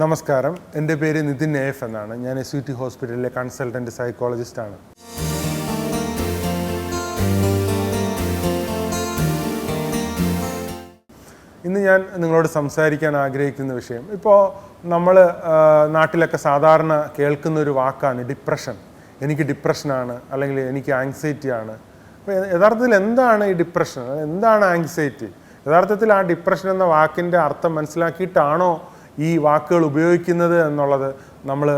നമസ്കാരം. എന്റെ പേര് നിതിൻ എഫ് എന്നാണ്. ഞാൻ എസ് യു ടി ഹോസ്പിറ്റലിലെ കൺസൾട്ടന്റ് സൈക്കോളജിസ്റ്റാണ്. ഇന്ന് ഞാൻ നിങ്ങളോട് സംസാരിക്കാൻ ആഗ്രഹിക്കുന്ന വിഷയം. ഇപ്പോൾ നമ്മൾ നാട്ടിലൊക്കെ സാധാരണ കേൾക്കുന്ന ഒരു വാക്കാണ് ഡിപ്രഷൻ. എനിക്ക് ഡിപ്രഷനാണ് അല്ലെങ്കിൽ എനിക്ക് ആങ്സൈറ്റി ആണ് അപ്പോൾ യഥാർത്ഥത്തിൽ എന്താണ് ഈ ഡിപ്രഷൻ? എന്താണ് ആങ്സൈറ്റി? യഥാർത്ഥത്തിൽ ആ ഡിപ്രഷൻ എന്ന വാക്കിന്റെ അർത്ഥം മനസ്സിലാക്കിയിട്ടാണോ ഈ വാക്കുകൾ ഉപയോഗിക്കുന്നത് എന്നുള്ളത് നമ്മൾ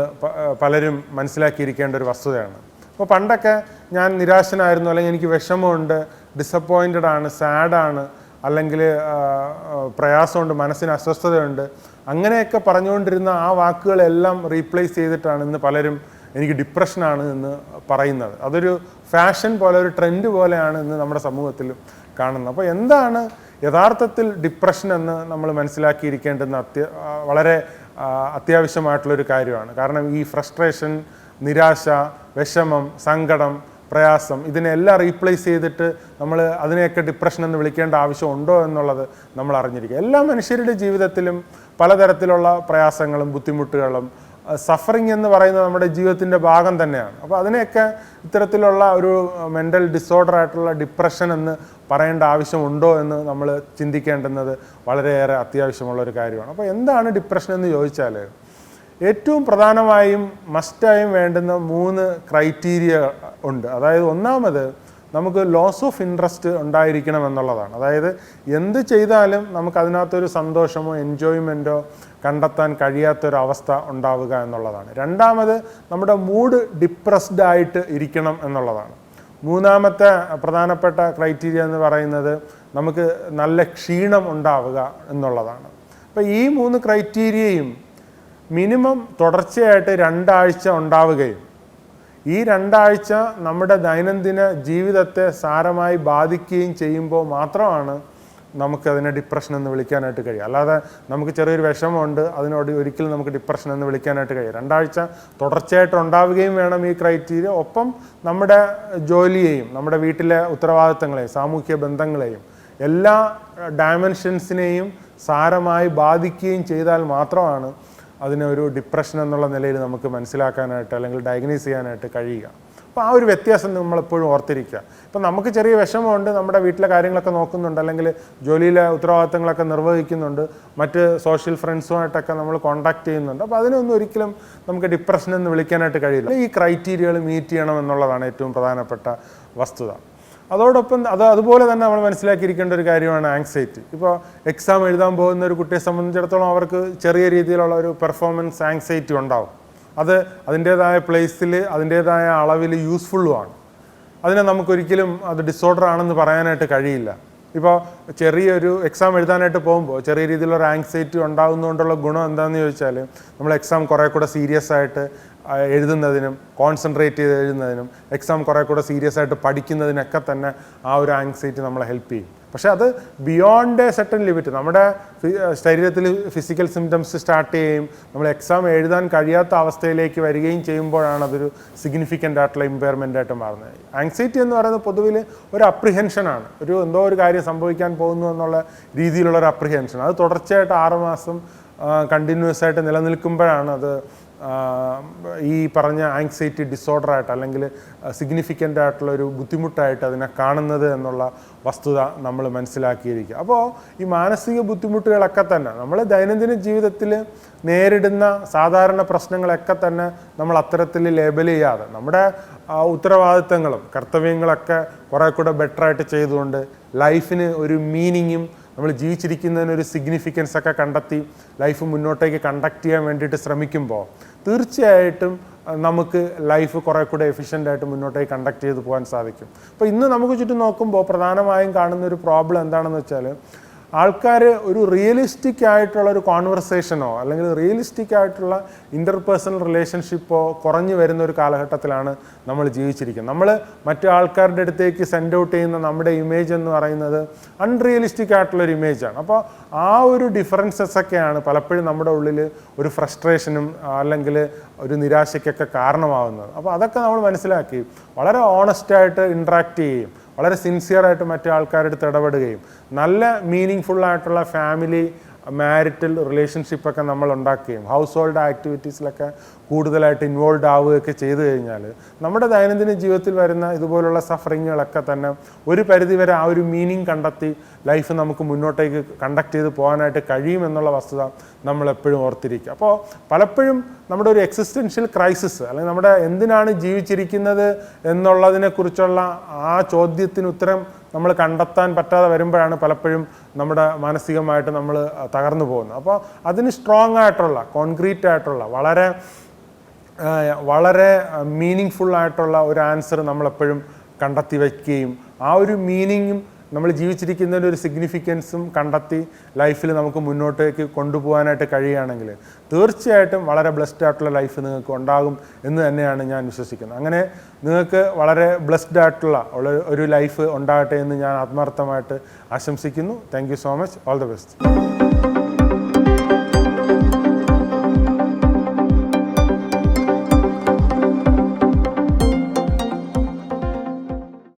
പലരും മനസ്സിലാക്കിയിരിക്കേണ്ട ഒരു വസ്തുതയാണ്. അപ്പോൾ പണ്ടൊക്കെ ഞാൻ നിരാശനായിരുന്നു അല്ലെങ്കിൽ എനിക്ക് വിഷമമുണ്ട് ഡിസപ്പോയിന്റഡ് ആണ് സാഡാണ് അല്ലെങ്കിൽ പ്രയാസമുണ്ട് മനസ്സിന് അസ്വസ്ഥതയുണ്ട്. അങ്ങനെയൊക്കെ പറഞ്ഞുകൊണ്ടിരുന്ന ആ വാക്കുകളെല്ലാം റീപ്ലേസ് ചെയ്തിട്ടാണ് ഇന്ന് പലരും എനിക്ക് ഡിപ്രഷനാണ് എന്ന് പറയുന്നത്. അതൊരു ഫാഷൻ പോലെ ഒരു ട്രെൻഡ് പോലെയാണ് ഇന്ന് നമ്മുടെ സമൂഹത്തിൽ കാണുന്നത്. അപ്പോൾ എന്താണ് യഥാർത്ഥത്തിൽ ഡിപ്രഷൻ എന്ന് നമ്മൾ മനസ്സിലാക്കിയിരിക്കേണ്ടുന്ന അത്യ വളരെ അത്യാവശ്യമായിട്ടുള്ളൊരു കാര്യമാണ്. കാരണം ഈ ഫ്രസ്ട്രേഷൻ നിരാശ വിഷമം സങ്കടം പ്രയാസം ഇതിനെല്ലാം റീപ്ലേസ് ചെയ്തിട്ട് നമ്മൾ അതിനെയൊക്കെ ഡിപ്രഷൻ എന്ന് വിളിക്കേണ്ട ആവശ്യമുണ്ടോ എന്നുള്ളത് നമ്മൾ അറിഞ്ഞിരിക്കുക. എല്ലാ മനുഷ്യരുടെ ജീവിതത്തിലും പലതരത്തിലുള്ള പ്രയാസങ്ങളും ബുദ്ധിമുട്ടുകളും സഫറിങ് എന്ന് പറയുന്നത് നമ്മുടെ ജീവിതത്തിന്റെ ഭാഗം തന്നെയാണ്. അപ്പോൾ അതിനെയൊക്കെ ഇത്തരത്തിലുള്ള ഒരു മെന്റൽ ഡിസോർഡർ ആയിട്ടുള്ള ഡിപ്രഷൻ എന്ന് പറയേണ്ട ആവശ്യമുണ്ടോ എന്ന് നമ്മൾ ചിന്തിക്കേണ്ടുന്നത് വളരെയേറെ അത്യാവശ്യമുള്ള ഒരു കാര്യമാണ്. അപ്പോൾ എന്താണ് ഡിപ്രഷൻ എന്ന് ചോദിച്ചാൽ ഏറ്റവും പ്രധാനമായും മസ്റ്റായും വേണ്ടുന്ന മൂന്ന് ക്രൈറ്റീരിയ ഉണ്ട്. അതായത് ഒന്നാമത് നമുക്ക് ലോസ് ഓഫ് ഇൻട്രസ്റ്റ് ഉണ്ടായിരിക്കണം എന്നുള്ളതാണ്. അതായത് എന്ത് ചെയ്താലും നമുക്ക് അതിനകത്തൊരു സന്തോഷമോ എൻജോയ്മെന്റോ കണ്ടെത്താൻ കഴിയാത്തൊരവസ്ഥ ഉണ്ടാവുക എന്നുള്ളതാണ്. രണ്ടാമത് നമ്മുടെ മൂഡ് ഡിപ്രസ്ഡ് ആയിട്ട് ഇരിക്കണം എന്നുള്ളതാണ്. മൂന്നാമത്തെ പ്രധാനപ്പെട്ട ക്രൈറ്റീരിയ എന്ന് പറയുന്നത് നമുക്ക് നല്ല ക്ഷീണം ഉണ്ടാവുക എന്നുള്ളതാണ്. അപ്പോൾ ഈ മൂന്ന് ക്രൈറ്റീരിയയും മിനിമം തുടർച്ചയായിട്ട് രണ്ടാഴ്ച ഉണ്ടാവുകയും ഈ രണ്ടാഴ്ച നമ്മുടെ ദൈനംദിന ജീവിതത്തെ സാരമായി ബാധിക്കുകയും ചെയ്യുമ്പോൾ മാത്രമാണ് നമുക്കതിനെ ഡിപ്രഷൻ എന്ന് വിളിക്കാനായിട്ട് കഴിയും അല്ലാതെ നമുക്ക് ചെറിയൊരു വിഷമമുണ്ട് അതിനോട് ഒരിക്കലും നമുക്ക് ഡിപ്രഷൻ എന്ന് വിളിക്കാനായിട്ട് കഴിയും രണ്ടാഴ്ച തുടർച്ചയായിട്ട് ഉണ്ടാവുകയും വേണം ഈ ക്രൈറ്റീരിയ ഒപ്പം നമ്മുടെ ജോലിയെയും നമ്മുടെ വീട്ടിലെ ഉത്തരവാദിത്തങ്ങളെയും സാമൂഹ്യ ബന്ധങ്ങളെയും എല്ലാ ഡയമെൻഷൻസിനെയും സാരമായി ബാധിക്കുകയും ചെയ്താൽ മാത്രമാണ് അതിനെ ഒരു ഡിപ്രഷൻ എന്നുള്ള നിലയിൽ നമുക്ക് മനസ്സിലാക്കാനായിട്ട് അല്ലെങ്കിൽ ഡയഗ്നൈസ് ചെയ്യാനായിട്ട് കഴിയുക. അപ്പോൾ ആ ഒരു വ്യത്യാസം നമ്മളെപ്പോഴും ഓർത്തിരിക്കുക. ഇപ്പം നമുക്ക് ചെറിയ വിഷമമുണ്ട് നമ്മുടെ വീട്ടിലെ കാര്യങ്ങളൊക്കെ നോക്കുന്നുണ്ട് അല്ലെങ്കിൽ ജോലിയിലെ ഉത്തരവാദിത്തങ്ങളൊക്കെ നിർവഹിക്കുന്നുണ്ട് മറ്റ് സോഷ്യൽ ഫ്രണ്ട്സുമായിട്ടൊക്കെ നമ്മൾ കോണ്ടാക്ട് ചെയ്യുന്നുണ്ട്. അപ്പോൾ അതിനൊന്നും ഒരിക്കലും നമുക്ക് ഡിപ്രഷൻ എന്ന് വിളിക്കാനായിട്ട് കഴിയില്ല. ഈ ക്രൈറ്റീരിയകൾ മീറ്റ് ചെയ്യണം എന്നുള്ളതാണ് ഏറ്റവും പ്രധാനപ്പെട്ട വസ്തുത. അതോടൊപ്പം അത് അതുപോലെ തന്നെ നമ്മൾ മനസ്സിലാക്കിയിരിക്കേണ്ട ഒരു കാര്യമാണ് ആങ്സൈറ്റി ഇപ്പോൾ എക്സാം എഴുതാൻ പോകുന്ന ഒരു കുട്ടിയെ സംബന്ധിച്ചിടത്തോളം അവർക്ക് ചെറിയ രീതിയിലുള്ള ഒരു പെർഫോമൻസ് ആങ്സൈറ്റി ഉണ്ടാവും. അത് അതിന്റേതായ പ്ലേസിൽ അതിന്റേതായ അളവിൽ യൂസ്ഫുള്ളുമാണ് അതിനെ നമുക്കൊരിക്കലും അത് ഡിസോർഡർ ആണെന്ന് പറയാനായിട്ട് കഴിയില്ല. ഇപ്പോൾ ചെറിയൊരു എക്സാം എഴുതാനായിട്ട് പോകുമ്പോൾ ചെറിയ രീതിയിലുള്ള ആങ്സൈറ്റി ഉണ്ടാകുന്നതുകൊണ്ടുള്ള ഗുണം എന്താണെന്ന് ചോദിച്ചാൽ നമ്മൾ എക്സാം കുറേ കൂടെ സീരിയസ് ആയിട്ട് എഴുതുന്നതിനും കോൺസെൻട്രേറ്റ് ചെയ്ത് എഴുതുന്നതിനും എക്സാം കുറേ കൂടെ സീരിയസ് ആയിട്ട് പഠിക്കുന്നതിനൊക്കെ തന്നെ ആ ഒരു ആങ്സൈറ്റി നമ്മളെ ഹെൽപ്പ് ചെയ്യും. പക്ഷേ അത് ബിയോണ്ട് എ സെട്ടൻ ലിമിറ്റ് നമ്മുടെ ശരീരത്തിൽ ഫിസിക്കൽ സിംറ്റംസ് സ്റ്റാർട്ട് ചെയ്യുകയും നമ്മൾ എക്സാം എഴുതാൻ കഴിയാത്ത അവസ്ഥയിലേക്ക് വരികയും ചെയ്യുമ്പോഴാണ് അതൊരു സിഗ്നിഫിക്കന്റ് ആയിട്ടുള്ള ഇമ്പയർമെന്റ് ആയിട്ട് മാറുന്നത്. ആങ്സൈറ്റി എന്ന് പറയുന്നത് പൊതുവിൽ ഒരു അപ്രിഹെൻഷനാണ് ഒരു എന്തോ ഒരു കാര്യം സംഭവിക്കാൻ പോകുന്നു എന്നുള്ള രീതിയിലുള്ള ഒരു അപ്രിഹെൻഷൻ അത് തുടർച്ചയായിട്ട് ആറുമാസം കണ്ടിന്യൂസ് ആയിട്ട് നിലനിൽക്കുമ്പോഴാണ് അത് ഈ പറഞ്ഞ ആങ്സൈറ്റി ഡിസോർഡർ ആയിട്ട് അല്ലെങ്കിൽ സിഗ്നിഫിക്കന്റ് ആയിട്ടുള്ള ഒരു ബുദ്ധിമുട്ടായിട്ട് അതിനെ കാണുന്നത് എന്നുള്ള വസ്തുത നമ്മൾ മനസ്സിലാക്കിയിരിക്കുക. അപ്പോൾ ഈ മാനസിക ബുദ്ധിമുട്ടുകളൊക്കെ തന്നെ നമ്മൾ ദൈനംദിന ജീവിതത്തിൽ നേരിടുന്ന സാധാരണ പ്രശ്നങ്ങളൊക്കെ തന്നെ നമ്മൾ അത്തരത്തിൽ ലേബൽ ചെയ്യാതെ നമ്മുടെ ഉത്തരവാദിത്തങ്ങളും കർത്തവ്യങ്ങളൊക്കെ കുറേ കൂടെ ബെറ്ററായിട്ട് ചെയ്തുകൊണ്ട് ലൈഫിന് ഒരു മീനിങ്ങും നമ്മൾ ജീവിച്ചിരിക്കുന്നതിന് ഒരു സിഗ്നിഫിക്കൻസ് ഒക്കെ കണ്ടെത്തി ലൈഫ് മുന്നോട്ടേക്ക് കണ്ടക്ട് ചെയ്യാൻ വേണ്ടിയിട്ട് ശ്രമിക്കുമ്പോൾ തീർച്ചയായിട്ടും നമുക്ക് ലൈഫ് കുറേ കൂടെ എഫിഷ്യന്റ് ആയിട്ട് മുന്നോട്ടേക്ക് കണ്ടക്ട് ചെയ്ത് പോകാൻ സാധിക്കും. അപ്പോൾ ഇന്ന് നമുക്ക് ചുറ്റും നോക്കുമ്പോൾ പ്രധാനമായും കാണുന്ന ഒരു പ്രോബ്ലം എന്താണെന്ന് വെച്ചാൽ ആൾക്കാർ ഒരു റിയലിസ്റ്റിക് ആയിട്ടുള്ള ഒരു കോൺവെർസേഷനോ അല്ലെങ്കിൽ റിയലിസ്റ്റിക് ആയിട്ടുള്ള ഇന്റർപേഴ്സണൽ റിലേഷൻഷിപ്പോ കുറഞ്ഞു വരുന്ന ഒരു കാലഘട്ടത്തിലാണ് നമ്മൾ ജീവിച്ചിരിക്കുന്നത്. നമ്മൾ മറ്റു ആൾക്കാരുടെ അടുത്തേക്ക് സെൻഡ് ഔട്ട് ചെയ്യുന്ന നമ്മുടെ ഇമേജ് എന്ന് പറയുന്നത് അൺറിയലിസ്റ്റിക് ആയിട്ടുള്ള ഒരു ഇമേജാണ് അപ്പോൾ ആ ഒരു ഡിഫറൻസസ് ഒക്കെയാണ് പലപ്പോഴും നമ്മുടെ ഉള്ളിൽ ഒരു ഫ്രസ്ട്രേഷനും അല്ലെങ്കിൽ ഒരു നിരാശയ്ക്കൊക്കെ കാരണമാവുന്നത്. അപ്പോൾ അതൊക്കെ നമ്മൾ മനസ്സിലാക്കി വളരെ ഓണസ്റ്റായിട്ട് ഇൻട്രാക്ട് ചെയ്യുകയും വളരെ സിൻസിയറായിട്ട് മറ്റേ ആൾക്കാരുടെ അടുത്ത് ഇടപെടുകയും നല്ല മീനിങ് ഫുള്ളായിട്ടുള്ള ഫാമിലി മാരിറ്റൽ റിലേഷൻഷിപ്പൊക്കെ നമ്മൾ ഉണ്ടാക്കുകയും ഹൗസ് ഹോൾഡ് ആക്ടിവിറ്റീസിലൊക്കെ കൂടുതലായിട്ട് ഇൻവോൾവ് ആവുകയൊക്കെ ചെയ്തു കഴിഞ്ഞാൽ നമ്മുടെ ദൈനംദിന ജീവിതത്തിൽ വരുന്ന ഇതുപോലുള്ള സഫറിങ്ങുകളൊക്കെ തന്നെ ഒരു പരിധിവരെ ആ ഒരു മീനിങ് കണ്ടെത്തി ലൈഫ് നമുക്ക് മുന്നോട്ടേക്ക് കണ്ടക്ട് ചെയ്ത് പോകാനായിട്ട് കഴിയുമെന്നുള്ള വസ്തുത നമ്മൾ എപ്പോഴും ഓർത്തിരിക്കുക. അപ്പോൾ പലപ്പോഴും നമ്മുടെ ഒരു എക്സിസ്റ്റൻഷ്യൽ ക്രൈസിസ് അല്ലെങ്കിൽ നമ്മുടെ എന്തിനാണ് ജീവിച്ചിരിക്കുന്നത് എന്നുള്ളതിനെക്കുറിച്ചുള്ള ആ ചോദ്യത്തിന് ഉത്തരം നമ്മൾ കണ്ടെത്താൻ പറ്റാതെ വരുമ്പോഴാണ് പലപ്പോഴും നമ്മുടെ മാനസികമായിട്ട് നമ്മൾ തകർന്നു പോകുന്നത്. അപ്പോൾ അതിന് സ്ട്രോങ് ആയിട്ടുള്ള കോൺക്രീറ്റ് ആയിട്ടുള്ള വളരെ വളരെ മീനിങ് ഫുള്ളായിട്ടുള്ള ഒരു ആൻസർ നമ്മളെപ്പോഴും കണ്ടെത്തി വയ്ക്കുകയും ആ ഒരു മീനിങ്ങും നമ്മൾ ജീവിച്ചിരിക്കുന്നതിന്റെ ഒരു സിഗ്നിഫിക്കൻസും കണ്ടെത്തി ലൈഫിൽ നമുക്ക് മുന്നോട്ടേക്ക് കൊണ്ടുപോകാനായിട്ട് കഴിയുകയാണെങ്കിൽ തീർച്ചയായിട്ടും വളരെ ബ്ലെസ്ഡ് ആയിട്ടുള്ള ലൈഫ് നിങ്ങൾക്ക് ഉണ്ടാകും എന്ന് തന്നെയാണ് ഞാൻ വിശ്വസിക്കുന്നത്. അങ്ങനെ നിങ്ങൾക്ക് വളരെ ബ്ലെസ്ഡ് ആയിട്ടുള്ള ഒരു ലൈഫ് ഉണ്ടാകട്ടെ എന്ന് ഞാൻ ആത്മാർത്ഥമായിട്ട് ആശംസിക്കുന്നു. Thank so much all the best